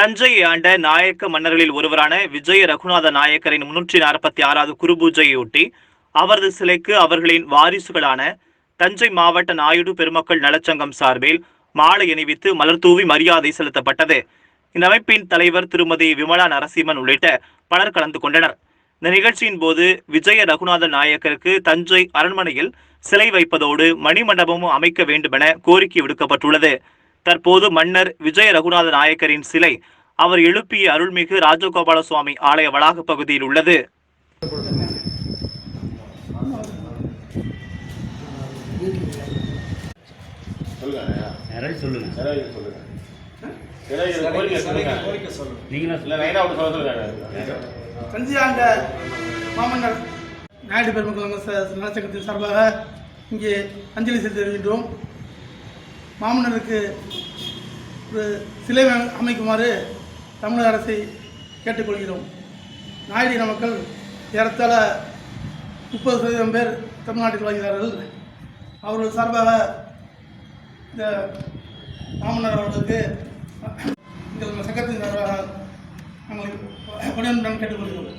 தஞ்சையை ஆண்ட நாயக்க மன்னர்களில் ஒருவரான விஜய ரகுநாத நாயக்கரின் முன்னூற்றி நாற்பத்தி ஆறாவது குருபூஜையொட்டி அவரது சிலைக்கு அவர்களின் வாரிசுகளான தஞ்சை மாவட்ட நாயுடு பெருமக்கள் நலச்சங்கம் சார்பில் மாலை அணிவித்து மலர்தூவி மரியாதை செலுத்தப்பட்டது. இந்த அமைப்பின் தலைவர் திருமதி விமலா நரசிம்மன் உள்ளிட்ட பலர் கலந்து கொண்டனர். இந்த நிகழ்ச்சியின் போது விஜய ரகுநாத நாயக்கருக்கு தஞ்சை அரண்மனையில் சிலை வைப்பதோடு மணிமண்டபமும் அமைக்க வேண்டுமென கோரிக்கை விடுக்கப்பட்டுள்ளது. தற்போது மன்னர் விஜய ரகுநாத நாயக்கரின் சிலை அவர் எழுப்பிய அருள்மிகு ராஜகோபால சுவாமி ஆலய வளாக பகுதியில் உள்ளது. சொல்லுங்க மாமன்னர் நாயுடு பெருமக்கள் நலச்சங்கத்தின் சார்பாக இங்கே அஞ்சலி செலுத்தி வருகின்றோம். மாமன்னருக்கு ஒரு சிலை அமைக்குமாறு தமிழக அரசை கேட்டுக்கொள்கிறோம். நாயுடு இன மக்கள் ஏறத்தாழ முப்பது சதவீதம் பேர் தமிழ்நாட்டில் வாழ்கிறார்கள். அவர்கள் சார்பாக இந்த மாமன்னர் அவர்களுக்கு எங்கள் சங்கத்தின் சார்பாக நாங்கள் பணியுடன் கேட்டுக்கொள்கிறோம்.